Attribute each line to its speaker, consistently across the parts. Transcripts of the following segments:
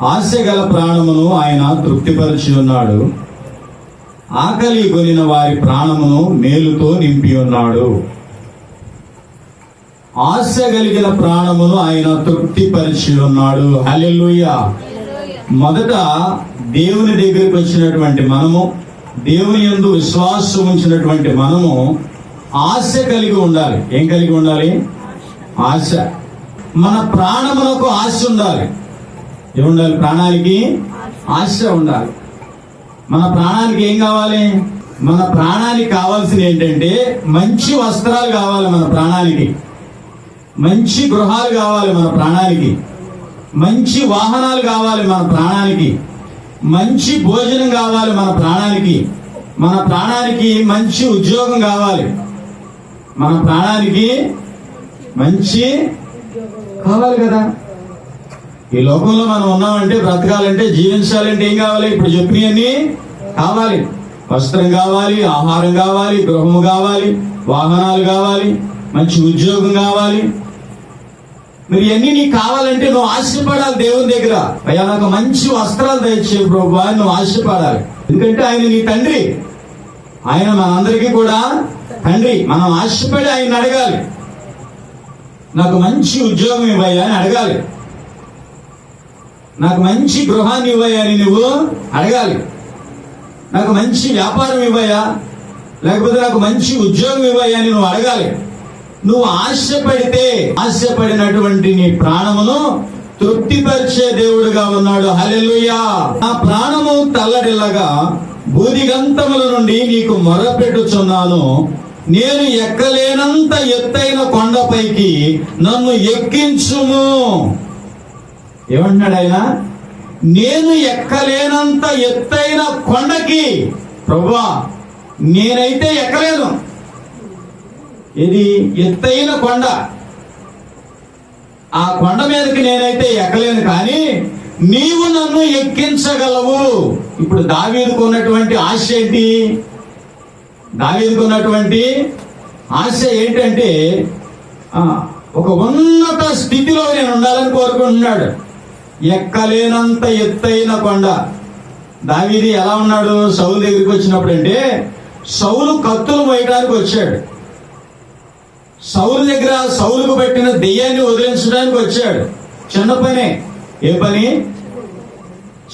Speaker 1: ఆశ గల ప్రాణమును ఆయన తృప్తిపరిచి ఉన్నాడు. ఆకలి కొనిన వారి ప్రాణమును మేలుతో నింపి ఉన్నాడు. ఆశ కలిగిన ప్రాణమును ఆయన తృప్తిపరిచి ఉన్నాడు. హల్లెలూయా. మొదట దేవుని దగ్గరికి వచ్చినటువంటి మనము దేవుని యందు విశ్వాసం ఉంచినటువంటి మనము ఆశ కలిగి ఉండాలి. ఏం కలిగి ఉండాలి? ఆశ. మన ప్రాణములకు ఆశ ఉండాలి. ఏముండాలి? ప్రాణానికి ఆశ ఉండాలి. మన ప్రాణానికి ఏం కావాలి? మన ప్రాణానికి కావాల్సింది ఏంటంటే మంచి వస్త్రాలు కావాలి మన ప్రాణానికి మంచి గృహాలు కావాలి మన ప్రాణానికి మంచి వాహనాలు కావాలి మన ప్రాణానికి మంచి భోజనం కావాలి మన ప్రాణానికి మన ప్రాణానికి మంచి ఉద్యోగం కావాలి. మన ప్రాణానికి మంచి కావాలి కదా? ఈ లోకంలో మనం ఉన్నామంటే బ్రతకాలంటే జీవించాలంటే ఏం కావాలి? ఇప్పుడు చెప్పినవన్నీ కావాలి. వస్త్రం కావాలి ఆహారం కావాలి గృహము కావాలి వాహనాలు కావాలి మంచి ఉద్యోగం కావాలి. మరి ఇవన్నీ నీకు కావాలంటే నువ్వు ఆశపడాలి దేవుని దగ్గర. అయ్యా నాకు మంచి వస్త్రాలు దయచే ప్రభు అని నువ్వు ఆశపడాలి. ఎందుకంటే ఆయన నీ తండ్రి. ఆయన మనందరికీ కూడా తండ్రి. మనం ఆశపడి ఆయన అడగాలి. నాకు మంచి ఉద్యోగం ఇవ్వయ్యా అని అడగాలి. నాకు మంచి గృహాన్ని ఇవ్వయాని అని నువ్వు అడగాలి. నాకు మంచి వ్యాపారం ఇవ్వయా లేకపోతే నాకు మంచి ఉద్యోగం ఇవ్వయాని అని నువ్వు అడగాలి. నువ్వు ఆశపడితే ఆశపడినటువంటి నీ ప్రాణమును తృప్తిపరిచే దేవుడుగా ఉన్నాడు. హలెలుయా నా ప్రాణము తల్లడిల్లగా బూదిగంతముల నుండి నీకు మొరపెట్టుచున్నాను. నేను ఎక్కలేనంత ఎత్తైన కొండపైకి నన్ను ఎక్కించుము. ఏమంటున్నాడు ఆయన? నేను ఎక్కలేనంత ఎత్తైన కొండకి ప్రభా నేనైతే ఎక్కలేను. ఇది ఎత్తైన కొండ. ఆ కొండ మీదకి నేనైతే ఎక్కలేను కానీ నీవు నన్ను ఎక్కించగలవు. ఇప్పుడు దావీదుకు ఉన్నటువంటి ఆశ ఏంటి? దావీదుకు ఉన్నటువంటి ఆశ ఏంటంటే ఒక ఉన్నత స్థితిలో నేను ఉండాలని కోరుకుంటున్నాడు. ఎక్కలేనంత ఎత్తైన కొండ. దావీది ఎలా ఉన్నాడు? సౌలు దగ్గరికి వచ్చినప్పుడు అంటే సౌలు కత్తులు మోయడానికి వచ్చాడు. సౌలు దగ్గర సౌలుకు పెట్టిన దెయ్యాన్ని వదిలించడానికి వచ్చాడు. చిన్న పనే. ఏ పని?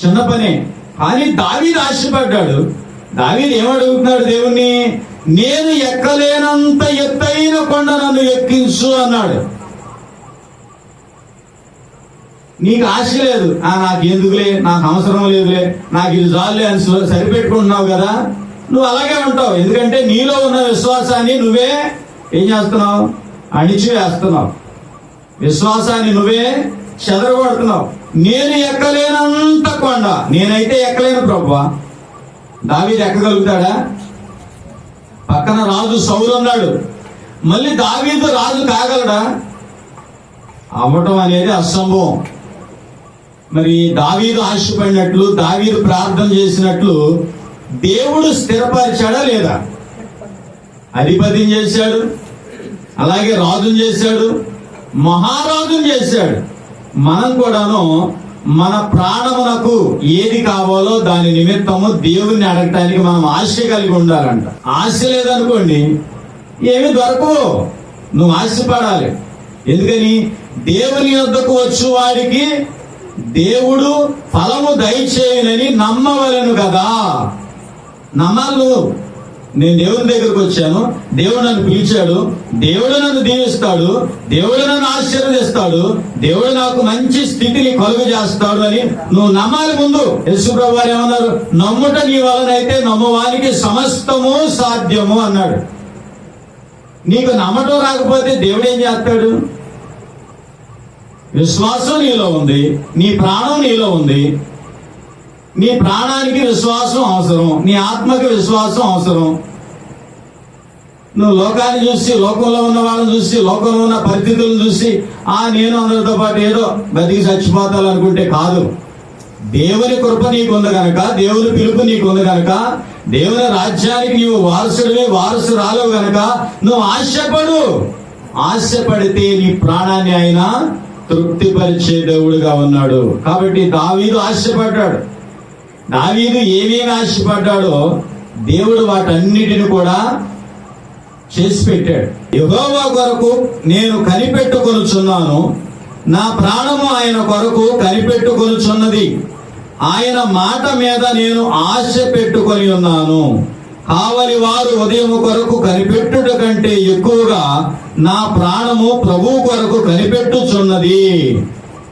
Speaker 1: చిన్న పనే. కానీ దావీది ఆశపడ్డాడు. దావీది ఏమడుగుతున్నాడు దేవుణ్ణి? నేను ఎక్కలేనంత ఎత్తైన కొండ నన్ను ఎక్కించు అన్నాడు. నీకు ఆశ లేదు. ఆ నాకు ఎందుకులే నాకు అవసరం లేదులే. నాకు ఇది చాలులే అని సరిపెట్టుకుంటున్నావు కదా? నువ్వు అలాగే ఉంటావు ఎందుకంటే నీలో ఉన్న విశ్వాసాన్ని నువ్వే ఏం చేస్తున్నావు? అణిచి వేస్తున్నావు విశ్వాసాన్ని నువ్వే చెదరగొడుతున్నావు. నేను ఎక్కలేనంత కొండ. నేనైతే ఎక్కలేను ప్రభు దావీది ఎక్కగలుగుతాడా? పక్కన రాజు సౌలు ఉన్నాడు మళ్ళీ దావీదు రాజు కాగలడా? అవ్వటం అనేది అసంభవం. మరి దావీదు ఆశపడినట్లు దావీదు ప్రార్థన చేసినట్లు దేవుడు స్థిరపరిచాడా లేదా? అధిపతిని చేశాడు అలాగే రాజును చేశాడు మహారాజును చేశాడు. మనం కూడాను మన ప్రాణమునకు ఏది కావాలో దాని నిమిత్తము దేవుణ్ణి అడగటానికి మనం ఆశ కలిగి ఉండాలంట. ఆశ లేదనుకోండి ఏమి దొరకవు. నువ్వు ఆశపడాలి. ఎందుకని? దేవుని యొద్దకు వచ్చు వాడికి దేవుడు ఫలము దయచేయనని నమ్మవలను కదా. నమ్మాలి నేను దేవుని దగ్గరకు వచ్చాను. దేవుడు నన్ను పిలిచాడు. దేవుడు నన్ను దీవిస్తాడు. దేవుడు నన్ను ఆశీర్వదిస్తాడు. దేవుడు నాకు మంచి స్థితిని కలుగు చేస్తాడు అని నువ్వు నమ్మాలి ముందు. యశుప్రభు వారు ఏమన్నారు? నమ్ముట నీ వలనైతే నమ్మవానికి సమస్తము సాధ్యము అన్నాడు. నీకు నమ్మటం రాకపోతే దేవుడు ఏం చేస్తాడు? విశ్వాసం నీలో ఉంది నీ ప్రాణం నీలో ఉంది. నీ ప్రాణానికి విశ్వాసం అవసరం నీ ఆత్మకి విశ్వాసం అవసరం. నువ్వు లోకాన్ని చూసి లోకంలో ఉన్న వాళ్ళని చూసి లోకంలో ఉన్న పరిస్థితులను చూసి ఆ నేను అందరితో పాటు ఏదో బతికి చచ్చిపోతాలనుకుంటే కాదు. దేవుని కృప నీకు ఉంది కనుక దేవుని పిలుపు నీకు ఉంది కనుక దేవుని రాజ్యానికి నీవు వారసుడివి వారసురాలు కనుక నువ్వు ఆశపడు. ఆశపడితే నీ ప్రాణాన్ని అయినా తృప్తిపరిచే దేవుడుగా ఉన్నాడు. కాబట్టి దావీదు ఆశపడ్డాడు. దావీదు ఏమేమి ఆశపడ్డాడో దేవుడు వాటన్నిటిని కూడా చేసి పెట్టాడు. యుగోవా కొరకు నేను కనిపెట్టుకొనుచున్నాను. నా ప్రాణము ఆయన కొరకు కనిపెట్టుకొనుచున్నది. ఆయన మాట మీద నేను ఆశ పెట్టుకొని ఉన్నాను. ఆవలి వారు ఉదయం కొరకు కనిపెట్టుట కంటే ఎక్కువగా నా ప్రాణము ప్రభు కొరకు కనిపెట్టుచున్నది.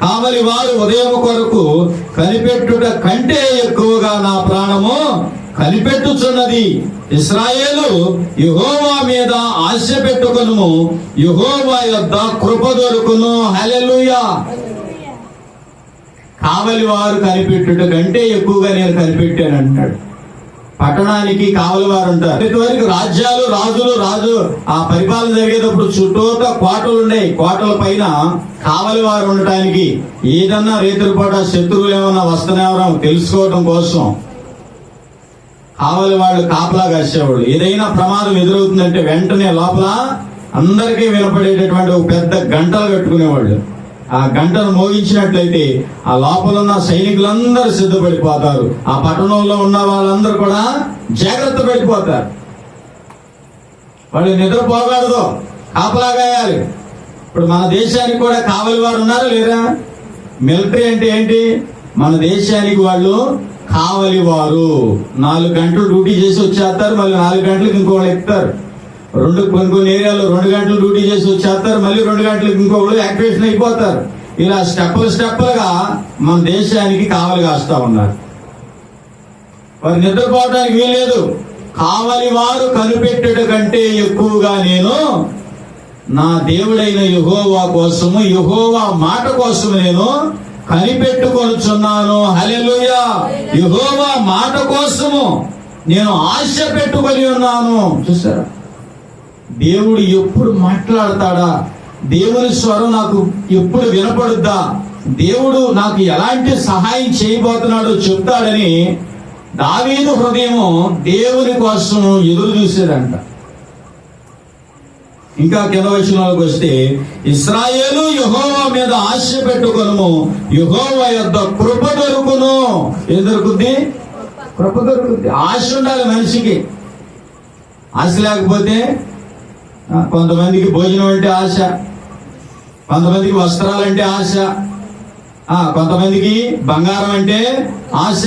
Speaker 1: కావలి వారు ఉదయం కొరకు కనిపెట్టుట కంటే ఎక్కువగా నా ప్రాణము కనిపెట్టుచున్నది. ఇస్రాయేలు యహోవా మీద ఆశ పెట్టుకును యెహోవా యొద్ద కృప దొరుకును. హలెలుయా కావలి వారు కనిపెట్టుట కంటే ఎక్కువగా నేను కనిపెట్టాను అంటాడు పట్టణానికి కావలి వారు ఉంటారు ఇంతవరకు రాజ్యాలు రాజులు రాజు ఆ పరిపాలన జరిగేటప్పుడు చుట్టూత కోటలు ఉన్నాయి. కోటల పైన కావలి వారు ఉండటానికి ఏదన్నా రేతుల పూట శత్రువులు ఏమన్నా వస్తున్నారో తెలుసుకోవడం కోసం కావలి వాళ్ళు కాపలా కాసేవాళ్ళు. ఏదైనా ప్రమాదం ఎదురవుతుందంటే వెంటనే లోపల అందరికీ వినపడేటటువంటి ఒక పెద్ద గంటలు కట్టుకునేవాళ్ళు. ఆ గంటను మోగించినట్లయితే ఆ లోపల ఉన్న సైనికులందరూ సిద్ధపడిపోతారు. ఆ పట్టణంలో ఉన్న వాళ్ళందరూ కూడా జాగ్రత్త పడిపోతారు. వాళ్ళు నిద్రపోకూడదు. కాపలాగాయాలి ఇప్పుడు మన దేశానికి కూడా కావలి వారు ఉన్నారా లేరా? మిలిటరీ అంటే ఏంటి? మన దేశానికి వాళ్ళు కావలి వారు. నాలుగు గంటలు డ్యూటీ చేసి వచ్చేస్తారు మళ్ళీ నాలుగు గంటలకు ఇంకోళ్ళు ఎక్కుతారు. రెండు కొన్ని కొన్ని ఏరియాలో రెండు గంటలు డ్యూటీ చేసి వచ్చేస్తారు మళ్ళీ రెండు గంటలకు ఇంకొకళ్ళు యాక్టివేషన్ అయిపోతారు. ఇలా స్టెప్పులు స్టెప్పులుగా మన దేశానికి కావలి కాస్తా ఉన్నారు. వారు నిద్రపోవడానికి వీలేదు కావలి వారు కనిపెట్టడం కంటే ఎక్కువగా నేను నా దేవుడైన యుహోవా కోసము యుహోవా మాట కోసం నేను కనిపెట్టుకొనుచున్నాను. హల్లెలూయా. యుహోవా మాట కోసము నేను ఆశ పెట్టుకొని ఉన్నాను. చూసారా? దేవుడు ఎప్పుడు మాట్లాడతాడా? దేవుని స్వరం నాకు ఎప్పుడు వినపడుద్దా? దేవుడు నాకు ఎలాంటి సహాయం చేయబోతున్నాడో చెప్తాడని దావీదు హృదయము దేవుని కోసం ఎదురు చూసేదంట. ఇంకా కింద వచనాలకు వస్తే ఇస్రాయేలు యహోవా మీద ఆశ పెట్టుకొను యహోవా యొద్ద కృప దొరుకును. ఏం దొరుకుద్ది? కృప దొరుకుద్ది. ఆశ ఉండాలి మనిషికి. ఆశ లేకపోతే కొంతమందికి భోజనం అంటే ఆశ కొంతమందికి వస్త్రాలంటే ఆశ కొంతమందికి బంగారం అంటే ఆశ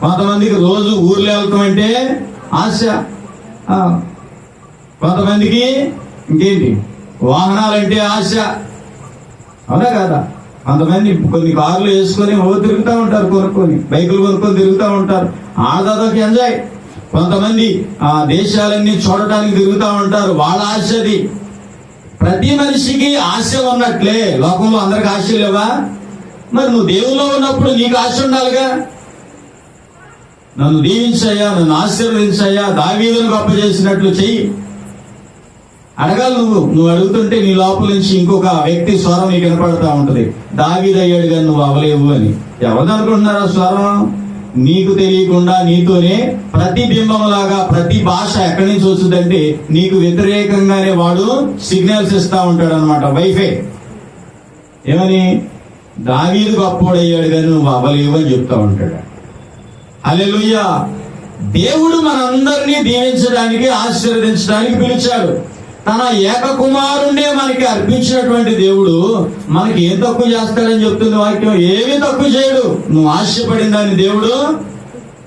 Speaker 1: కొంతమందికి రోజు ఊర్లో వెళ్ళటం అంటే ఆశ కొంతమందికి ఇంకేంటి వాహనాలంటే ఆశ అవునా కదా? కొంతమంది కొన్ని కార్లు వేసుకొని ఓ తిరుగుతూ ఉంటారు కొనుక్కొని బైకులు కొనుక్కొని తిరుగుతూ ఉంటారు. ఆడదాదాకి ఎంజాయ్. కొంతమంది ఆ దేశాలన్నీ చూడటానికి తిరుగుతూ ఉంటారు. వాళ్ళ ఆశ అది. ప్రతి మనిషికి ఆశ ఉన్నట్లే. లోకంలో అందరికి ఆశ లేవా? మరి నువ్వు దేవుల్లో ఉన్నప్పుడు నీకు ఆశ ఉండాలిగా? నన్ను దీవించయ్యా నన్ను ఆశీర్వదించాయా దావీదును గొప్ప చేసినట్లు చెయ్యి. అడగాలి నువ్వు. నువ్వు అడుగుతుంటే నీ లోపల నుంచి ఇంకొక వ్యక్తి స్వరం నీకు వినపడతా ఉంటది. దావీదయ్యాడు కానీ నువ్వు అవలేవు అని. ఎవరు ఆ స్వరం? నీకు తెలియకుండా నీతోనే ప్రతిబింబంలాగా ప్రతి భాష ఎక్కడి నుంచి వస్తుందంటే నీకు వ్యతిరేకంగానే వాడు సిగ్నల్స్ ఇస్తా ఉంటాడు అనమాట వైఫై ఏమని? దావీదు గొప్పోడయ్యాడు కానీ నువ్వు అవ్వలేవు అని చెప్తా ఉంటాడు. హల్లెలూయా. దేవుడు మనందరినీ దీవించడానికి ఆశీర్వదించడానికి పిలిచాడు. తన ఏక కుమారుణ్ణే మనకి అర్పించినటువంటి దేవుడు మనకి ఏం తక్కువ చేస్తాడని చెప్తుంది వాక్యం? ఏమీ తక్కువ చేయడు. నువ్వు ఆశపడిన దాన్ని దేవుడు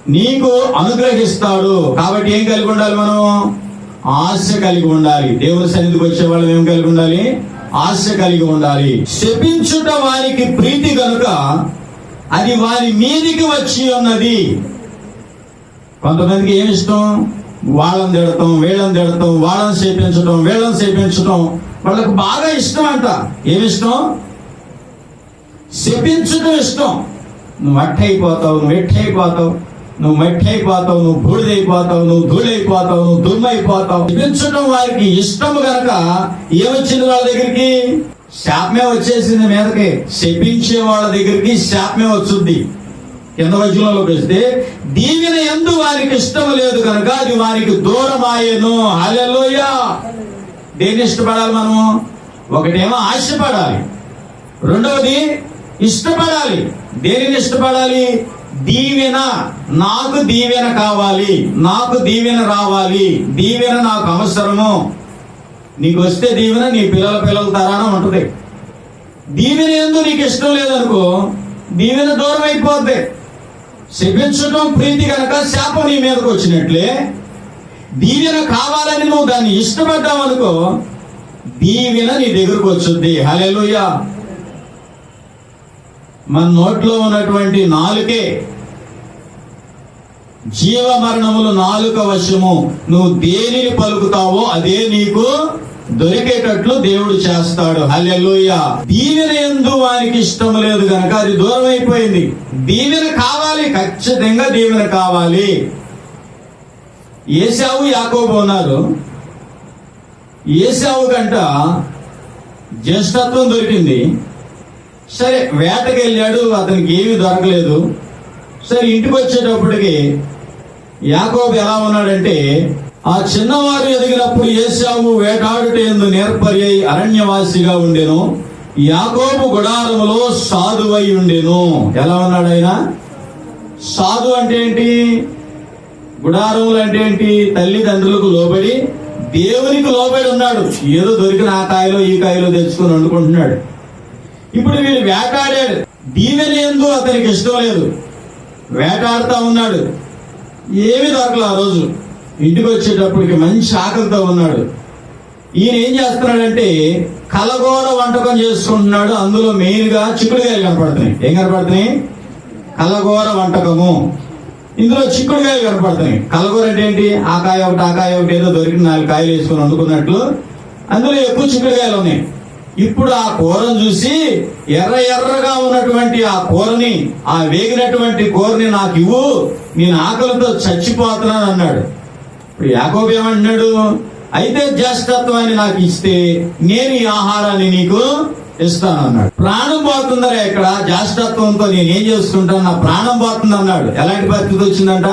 Speaker 1: నీకు అనుగ్రహిస్తాడు. కాబట్టి ఏం కలిగి ఉండాలి మనం? ఆశ కలిగి ఉండాలి. దేవుని సన్నిధికి వచ్చే వాళ్ళు ఏం కలిగి ఉండాలి? ఆశ కలిగి ఉండాలి. శపించుట వారికి ప్రీతి కనుక అది వారి మీదికి వచ్చి ఉన్నది. కొంతమందికి ఏమి ఇష్టం? వాళ్ళని తిడటం వీళ్ళని తిడటం వాళ్ళని చేపించడం వీళ్ళని చేపించడం వాళ్ళకు బాగా ఇష్టం అంట. ఏమి ఇష్టం? శపించడం ఇష్టం. నువ్వు అట్టయిపోతావు నువ్వు ఎట్టయిపోతావు నువ్వు మట్టి అయిపోతావు నువ్వు బూడిదైపోతావు నువ్వు ధూళైపోతావు నువ్వు దుమ్మైపోతావు. శపించడం వారికి ఇష్టం కనుక ఏమొచ్చింది వాళ్ళ దగ్గరికి? శాపమే వచ్చేసింది మీదకి. శపించే వాళ్ళ దగ్గరికి శాపమే వచ్చుద్ది. కింద వచనంలోకి వస్తే దీవెన ఎందు వారికి ఇష్టం లేదు కనుక అది వారికి దూరమాయను. హల్లెలూయా. దేని ఇష్టపడాలి మనం ఒకటేమో ఆశపడాలి. రెండవది ఇష్టపడాలి. దేనిని ఇష్టపడాలి? దీవెన. నాకు దీవెన కావాలి. నాకు దీవెన రావాలి. దీవెన నాకు అవసరము. నీకు వస్తే దీవెన నీ పిల్లల పిల్లల తరాన ఉంటుంది. దీవెన ఎందు నీకు ఇష్టం లేదనుకో దీవెన దూరం అయిపోద్ది శపించడం ప్రీతి కనుక శాపం నీ మీదకు వచ్చినట్లే దీవెన కావాలని నువ్వు దాన్ని ఇష్టపడ్డావు అనుకో దీవెన నీ దగ్గరకు వచ్చుద్ది హల్లెలూయా. మన నోట్లో ఉన్నటువంటి నాలుకే జీవ మరణములు నాలుక వశము. నువ్వు దేనిని పలుకుతావో అదే నీకు దొరికేటట్లు దేవుడు చేస్తాడు. హల్లెలూయ. దీవెన ఎందు వారికి ఇష్టం లేదు కనుక అది దూరం అయిపోయింది. దీవెన కావాలి ఖచ్చితంగా దీవెన కావాలి. ఏసావు యాకోబు ఉన్నారు ఏసావు కంట జ్యేష్ఠత్వం దొరికింది. సరే వేటకి వెళ్ళాడు అతనికి ఏమీ దొరకలేదు. సరే ఇంటికి వచ్చేటప్పటికి యాకోబు ఎలా ఉన్నాడంటే ఆ చిన్నవారు ఎదిగినప్పుడు ఏశాము వేటాడుట ఎందు నేర్పర్యై అరణ్యవాసిగా ఉండెను. యాకోబు గుడారములో సాధువై ఉండెను. ఎలా ఉన్నాడు ఆయన? సాధు అంటే ఏంటి? గుడారములు అంటే ఏంటి? తల్లిదండ్రులకు లోబడి దేవునికి లోబడి ఉన్నాడు. ఏదో దొరికిన ఆ కాయలో ఈ కాయలో తెచ్చుకొని వండుకుంటున్నాడు. ఇప్పుడు వీళ్ళు వేటాడాడు. దీవెన ఎందు అతనికి ఇష్టం లేదు. వేటాడుతా ఉన్నాడు. ఏమి దొరకలే ఆ రోజు. ఇంటికి వచ్చేటప్పటికి మంచి ఆకలితో ఉన్నాడు. ఈయన ఏం చేస్తున్నాడంటే కలగూర వంటకం చేసుకుంటున్నాడు. అందులో మెయిన్గా చిక్కుడుకాయలు కనపడుతున్నాయి. ఏం కనపడుతున్నాయి? కలగూర వంటకము. ఇందులో చిక్కుడుకాయలు కనపడుతున్నాయి. కలగూర అంటే ఏంటి? ఆ కాయ ఒకటి ఆ కాయ ఒకటి ఏదో దొరికిన నాలుగు కాయలు వేసుకొని వండుకున్నట్లు. అందులో ఎక్కువ చిక్కుడుకాయలు ఉన్నాయి. ఇప్పుడు ఆ కూరను చూసి ఎర్ర ఎర్రగా ఉన్నటువంటి ఆ కూరని ఆ వేగినటువంటి కూరని నాకు ఇవ్వు. నేను ఆకలితో చచ్చిపోతున్నాను అన్నాడు ఇప్పుడు యాకోబు ఏమంటున్నాడు? అయితే జ్యేష్ఠత్వాన్ని నాకు ఇస్తే నేను ఈ ఆహారాన్ని నీకు ఇస్తాను అన్నాడు. ప్రాణం పోతుందరా ఇక్కడ? జ్యేష్ఠత్వంతో నేను ఏం చేసుకుంటాను నా ప్రాణం పోతుంది అన్నాడు. ఎలాంటి పరిస్థితి వచ్చిందంట?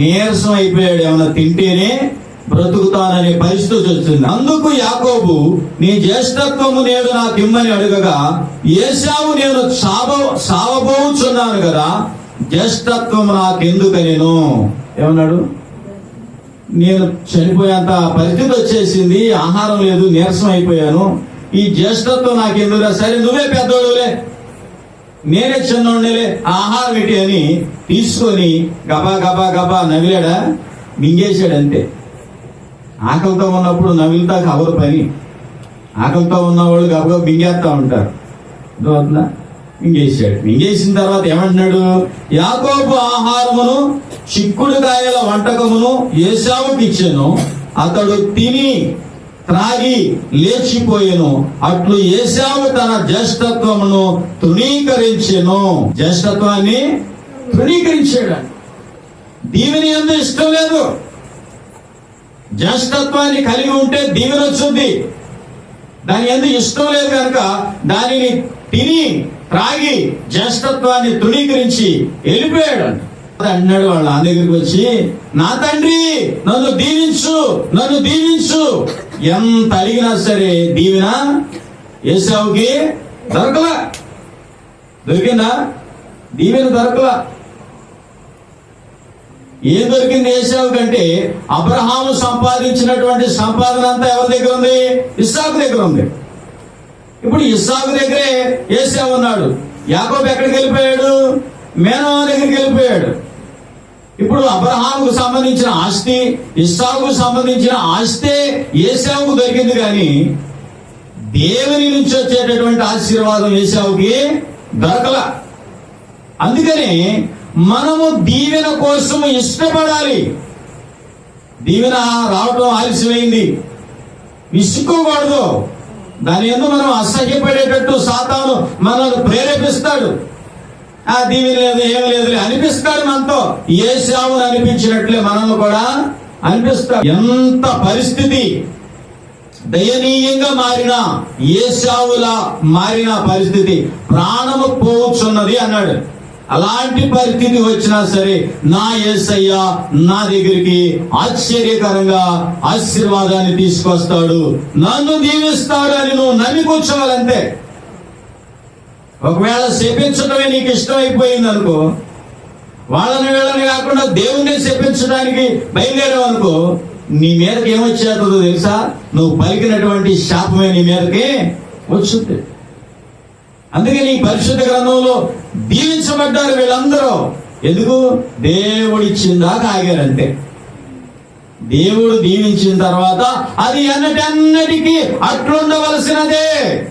Speaker 1: నీరసం అయిపోయాడు. ఏమన్నా తింటేనే బ్రతుకుతాననే పరిస్థితి వచ్చింది. అందుకు యాకోబు నీ జ్యేష్ఠత్వము నేను నాకు ఇమ్మని అడగగా ఏసావు నేను సావ సావబోచున్నాను కదా జ్యేష్ఠత్వం నాకెందుకనేను? ఏమన్నాడు? నేను చనిపోయేంత పరిస్థితి వచ్చేసింది ఆహారం లేదు నీరసం అయిపోయాను. ఈ జ్యేష్ఠత్వం నాకు ఎందుకురా సరే నువ్వే పెద్దోడులే నేనే చిన్నోడులే ఆహారం ఇటు అని తీసుకొని గబా గబా గబా నవిలాడా మింగేశాడంతే. ఆకలితో ఉన్నప్పుడు నవిలితా కవరు పని. ఆకలితో ఉన్నవాళ్ళు గబగబ మింగేస్తూ ఉంటారు. అర్థమవుతుందా? మింగేశాడు. మింగేసిన తర్వాత ఏమంటున్నాడు యాకోబు ఆహారమును చిక్కుడు కాయల వంటకమును ఏసావుకి ఇచ్చాను. అతడు తిని త్రాగి లేచిపోయాను. అట్లు ఏసావు తన జ్యేష్ఠత్వమును తృణీకరించాను. జ్యేష్ఠత్వాన్ని తృణీకరించాడు. దీవిని ఎందు ఇష్టం లేదు. జ్యేష్ఠత్వాన్ని కలిగి ఉంటే దీవెన వచ్చింది దాని ఎందుకు ఇష్టం లేదు కనుక దానిని తిని త్రాగి జ్యేష్ఠత్వాన్ని తృణీకరించి వెళ్ళిపోయాడు అన్నాడు వాళ్ళ దగ్గరికి వచ్చి నా తండ్రి నన్ను దీవించు నన్ను దీవించు. ఎంత అడిగినా సరే దీవెన? ఏసావుకి దొరకలా. దొరికిందా? దీవెన దొరకలా. ఏం దొరికింది ఏసావు కంటే అబ్రహాము సంపాదించినటువంటి సంపాదన అంతా ఎవరి దగ్గర ఉంది? ఇస్సాకు దగ్గర ఉంది. ఇప్పుడు ఇస్సాకు దగ్గరే ఏసావు ఉన్నాడు. యాకోబు ఎక్కడికి వెళ్ళిపోయాడు? మేనమా దగ్గరికి వెళ్ళిపోయాడు. ఇప్పుడు అబ్రహాముకు సంబంధించిన ఆస్తి ఇస్సాకు సంబంధించిన ఆస్తే ఏసావుకు దొరికింది కానీ దేవుని నుంచి వచ్చేటటువంటి ఆశీర్వాదం ఏసావుకి దొరకల. అందుకని మనము దీవెన కోసం ఇష్టపడాలి. దీవెన రావటం ఆలస్యమైంది. విసుక్కోకూడదు దాని ఎందు మనం అసహ్యపడేటట్టు సాతాను మనల్ని ప్రేరేపిస్తాడు. ఆ దీవి లేదు ఏం లేదు అనిపిస్తాడు మనతో. ఏ శావును అనిపించినట్లే మనల్ని కూడా అనిపిస్తాడు. ఎంత పరిస్థితి దయనీయంగా మారిన శావులా మారిన పరిస్థితి. ప్రాణము పోవచ్చున్నది అన్నాడు. అలాంటి పరిస్థితి వచ్చినా సరే నా ఏసయ్య నా దగ్గరికి ఆశ్చర్యకరంగా ఆశీర్వాదాన్ని తీసుకొస్తాడు. నన్ను దీవిస్తాడు అని నువ్వు నమ్మి కూర్చోవాలంతే. ఒకవేళ శపించడమే నీకు ఇష్టమైపోయింది అనుకో వాళ్ళని వీళ్ళని కాకుండా దేవుణ్ణి శపించడానికి బయలుదేరావు అనుకో నీ మీదకి ఏమొచ్చేస్తుందో తెలుసా? నువ్వు పలికినటువంటి శాపమే నీ మీదకి వచ్చుద్ది అందుకే నీ పరిశుద్ధ గ్రంథంలో దీవించబడ్డారు వీళ్ళందరూ. ఎందుకు? దేవుడు ఇచ్చిందాకా ఆగారంతే దేవుడు దీవించిన తర్వాత అది అన్నటన్నిటికీ అట్లుండవలసినదే.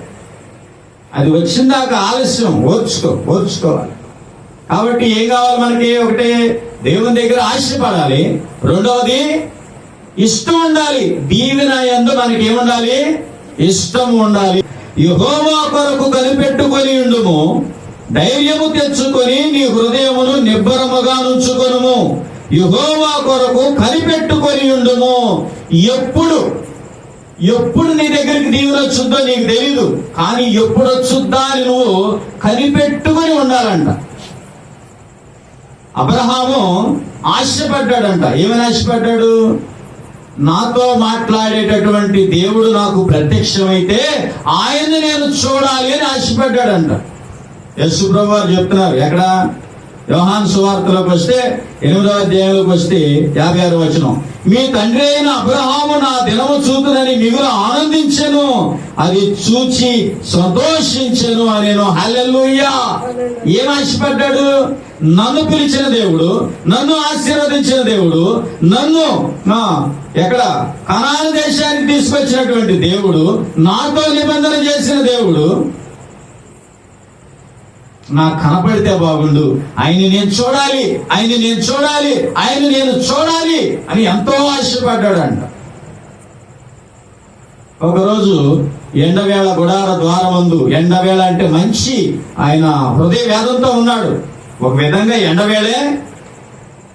Speaker 1: అది వచ్చిందాక ఆలస్యం. ఓర్చుకో ఓర్చుకోవాలి. కాబట్టి ఏం కావాలి మనకి? ఒకటి దేవుని దగ్గర ఆశపడాలి. రెండవది ఇష్టం ఉండాలి. దీవెన ఎందు మనకి ఏముండాలి ఇష్టం ఉండాలి. యహోవా కొరకు కనిపెట్టుకొని ఉండుము. ధైర్యము తెచ్చుకొని నీ హృదయమును నిబ్బరముగా నుంచుకొనుము. యుహోవా కొరకు కనిపెట్టుకొని ఉండుము. ఎప్పుడు ఎప్పుడు నీ దగ్గరికి దీవెన వచ్చుద్దో నీకు తెలీదు. కానీ ఎప్పుడు వచ్చుద్దా అని నువ్వు కనిపెట్టుకొని ఉండాలంట. అబ్రహాము ఆశపడ్డాడంట. ఏమని ఆశపడ్డాడు? నాతో మాట్లాడేటటువంటి దేవుడు నాకు ప్రత్యక్షమైతే ఆయన్ని నేను చూడాలి అని ఆశపడ్డాడంట. యశు ప్రభు చెప్తున్నారు ఎక్కడ? యోహాన్ సువార్తలోకి వస్తే ఎనిమిదవ అధ్యాయంలోకి వస్తే యాభై ఆరు వచనం. మీ తండ్రి అయిన అబ్రహాము నా దినము చూతునని మిగులు ఆనందించను. అది చూచి సంతోషించను అనేను. హల్లెల్లుయ్యా ఏం ఆశపడ్డాడు? నన్ను పిలిచిన దేవుడు నన్ను ఆశీర్వదించిన దేవుడు నన్ను ఎక్కడ? కనాన దేశానికి తీసుకొచ్చినటువంటి దేవుడు నాతో నిబంధన చేసిన దేవుడు నాకు కనపడితే బాగుండు. ఆయన నేను చూడాలి ఆయన నేను చూడాలి ఆయన నేను చూడాలి అని ఎంతో ఆశపడ్డాడంట. ఒకరోజు ఎండవేళ గుడార ద్వారమందు ఎండవేళ అంటే మంచి ఆయన హృదయ వేదంతో ఉన్నాడు. ఒక విధంగా ఎండవేళే.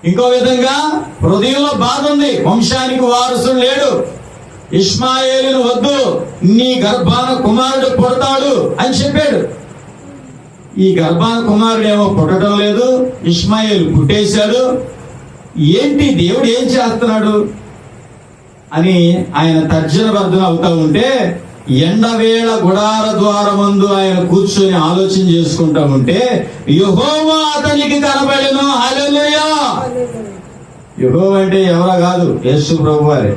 Speaker 1: ఇంకో విధంగా హృదయంలో బాధ ఉంది. వంశానికి వారసుడు లేడు. ఇస్మాయేలును వద్దు నీ గర్భాన కుమారుడు పుడతాడు అని చెప్పాడు. ఈ గర్భాన కుమారుడు ఏమో పుట్టడం లేదు ఇస్మాయిల్ పుట్టేశాడు. ఏంటి దేవుడు ఏం చేస్తున్నాడు? అని ఆయన తర్జన భర్జన అవుతా ఉంటే ఎండవేళ గుడార ద్వారమందు ఆయన కూర్చొని ఆలోచన చేసుకుంటా ఉంటే యహోవా అతనికి కనబడెను. హల్లెలూయా. యహోవ అంటే ఎవరో కాదు యేసు ప్రభు వారే.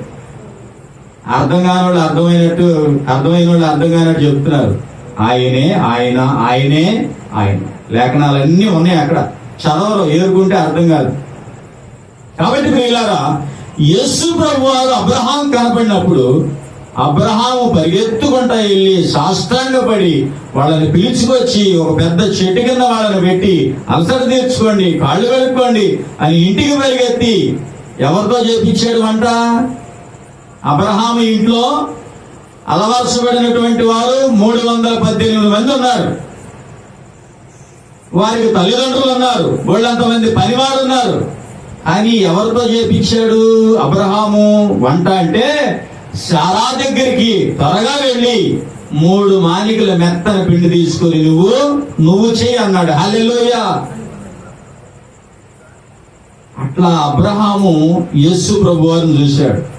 Speaker 1: అర్థం కాని వాళ్ళు అర్థమైనట్టు అర్థమైన వాళ్ళు అర్థం కానట్టు చెప్తున్నారు. ఆయనే ఆయన ఆయనే ఆయన. లేఖనాలన్నీ ఉన్నాయి అక్కడ. చదవరు ఏరుకుంటే అర్థం కాదు. కాబట్టి ప్రియులారా యేసు ప్రభు వారు అబ్రహాం కనపడినప్పుడు అబ్రహాము పరిగెత్తుకుంటా వెళ్ళి సాష్టాంగపడి వాళ్ళని పిలుచుకొచ్చి ఒక పెద్ద చెట్టు కింద వాళ్ళని పెట్టి అలసట తీర్చుకోండి కాళ్ళు కలుపుకోండి అని ఇంటికి పరిగెత్తి ఎవరితో చేపించాడు వంట? అబ్రహాము ఇంట్లో అలవర్చబడినటువంటి వారు మూడు వందల పద్దెనిమిది మంది ఉన్నారు. వారికి తల్లిదండ్రులు ఉన్నారు. వాళ్ళంత మంది పనివారు ఉన్నారు అని ఎవరితో చేపించాడు అబ్రహాము? వంట అంటే శారా దగ్గరికి త్వరగా వెళ్ళి మూడు మాలికల మెత్తన పిండి తీసుకొని నువ్వు నువ్వు చేయి అన్నాడు. హల్లెలూయా. అట్లా అబ్రహాము యేసు ప్రభు వారిని చూశాడు.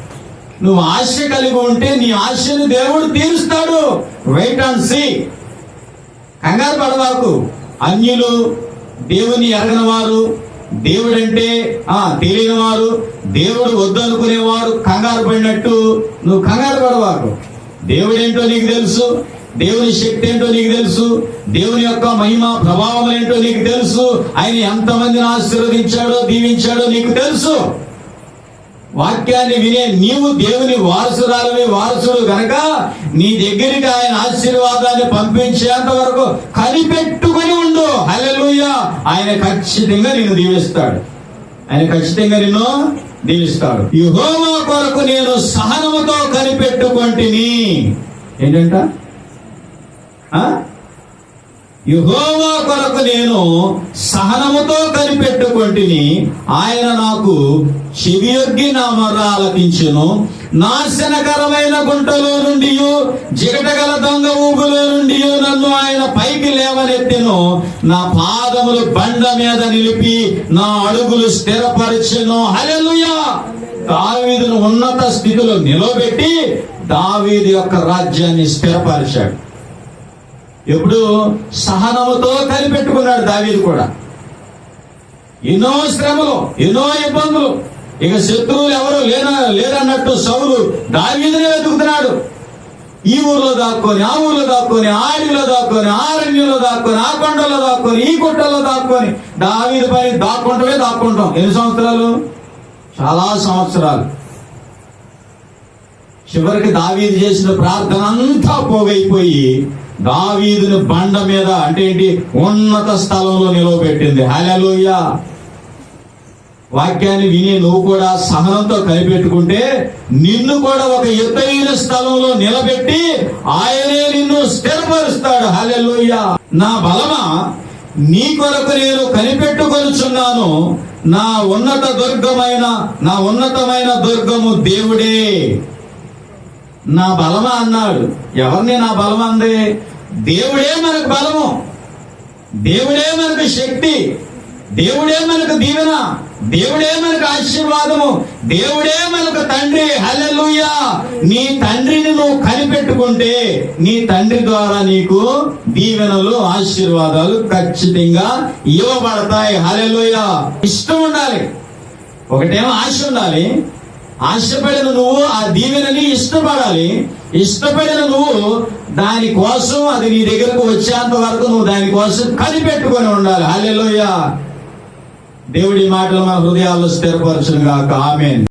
Speaker 1: నువ్వు ఆశ కలిగి ఉంటే నీ ఆశని దేవుడు తీరుస్తాడు. వెయిట్ అండ్ సీ కంగారు పడవాకు అన్యులు దేవుని ఎరగని వారు దేవుడంటే ఆ తెలియని వారు దేవుడు వద్దనుకునేవారు కంగారు పడినట్టు నువ్వు కంగారు పడవాకు దేవుడేంటో నీకు తెలుసు దేవుని శక్తి ఏంటో నీకు తెలుసు దేవుని యొక్క మహిమ ప్రభావం ఏంటో నీకు తెలుసు ఆయన ఎంతమందిని ఆశీర్వదించాడో దీవించాడో నీకు తెలుసు. వాక్యాన్ని వినే నీవు దేవుని వారసురాలవి వారసుడు గనక నీ దగ్గరికి ఆయన ఆశీర్వాదాన్ని పంపించేంత వరకు కనిపెట్టుకుని ఉండు. హలలుయ ఆయన ఖచ్చితంగా నిన్ను దీవిస్తాడు. ఆయన ఖచ్చితంగా నిన్ను దీవిస్తాడు. యెహోవా కొరకు నేను సహనముతో కనిపెట్టుకుంటుని. ఏంటంట? యుహోవా కొరకు నేను సహనముతో కనిపెట్టుకుంటుని. ఆయన నాకు చెవియొగ్గి నా మొర్ర ఆలకించును నాశనకరమైన గుంటలో నుండి జిగటగల దొంగ ఊగులో నుండి నన్ను ఆయన పైకి లేవనెత్తెను. నా పాదములు బండ మీద నిలిపి నా అడుగులు స్థిరపరిచెను. హలెలుయా దావీదును ఉన్నత స్థితిలో నిలబెట్టి దావీది యొక్క రాజ్యాన్ని స్థిరపరిచాడు. ఎప్పుడు సహనముతో కనిపెట్టుకున్నాడు దావీదు కూడా. ఎన్నో శ్రమలు ఎన్నో ఇబ్బందులు ఇక శత్రువులు ఎవరు లేన లేరన్నట్టు సౌలు దావీదునే వెతుకుతున్నాడు. ఈ ఊర్లో దాక్కొని ఆ ఊర్లో దాక్కొని ఆ అడవిలో దాక్కొని ఆ అరణ్యంలో దాక్కొని ఆ కొండలో దాక్కొని ఈ గుట్టలో దాక్కొని దావీదు పని దాక్కుంటమే దాక్కుంటాం. ఎన్ని సంవత్సరాలు? చాలా సంవత్సరాలు. చివరికి దావీదు చేసిన ప్రార్థన అంతా పోగైపోయి దావీదుని బండ మీద అంటే ఏంటి ఉన్నత స్థలంలో నిలవబెట్టింది. హల్లెలూయా! వాక్యాన్ని విని నువ్వు కూడా సహనంతో కనిపెట్టుకుంటే నిన్ను కూడా ఒక ఎత్తైన స్థలంలో నిలబెట్టి ఆయనే నిన్ను స్థిరపరుస్తాడు. హల్లెలూయా. నా బలమా? నీ కొరకు నేను కనిపెట్టుకొనుచున్నాను. నా ఉన్నత దుర్గమైన నా ఉన్నతమైన దుర్గము దేవుడే. నా బలమా అన్నాడు. ఎవరిని నా బలం అంది? దేవుడే మనకు బలము. దేవుడే మనకు శక్తి. దేవుడే మనకు దీవెన. దేవుడే మనకు ఆశీర్వాదము? దేవుడే మనకు తండ్రి? హల్లెలూయా. నీ తండ్రిని నువ్వు కనిపెట్టుకుంటే నీ తండ్రి ద్వారా నీకు దీవెనలు ఆశీర్వాదాలు ఖచ్చితంగా ఇవ్వబడతాయి. హల్లెలూయా. ఇష్టం ఉండాలి. ఒకటేమో ఆశ ఉండాలి. ఆశపడిన నువ్వు ఆ దీవెనని ఇష్టపడాలి. ఇష్టపడిన నువ్వు దాని కోసం అది నీ దగ్గరకు వచ్చేంత వరకు నువ్వు దానికోసం కనిపెట్టుకొని ఉండాలి. హల్లెలూయా. దేవుడి మాటలు మన హృదయాల్లో స్థిరపరచును గాక ఆమెన్.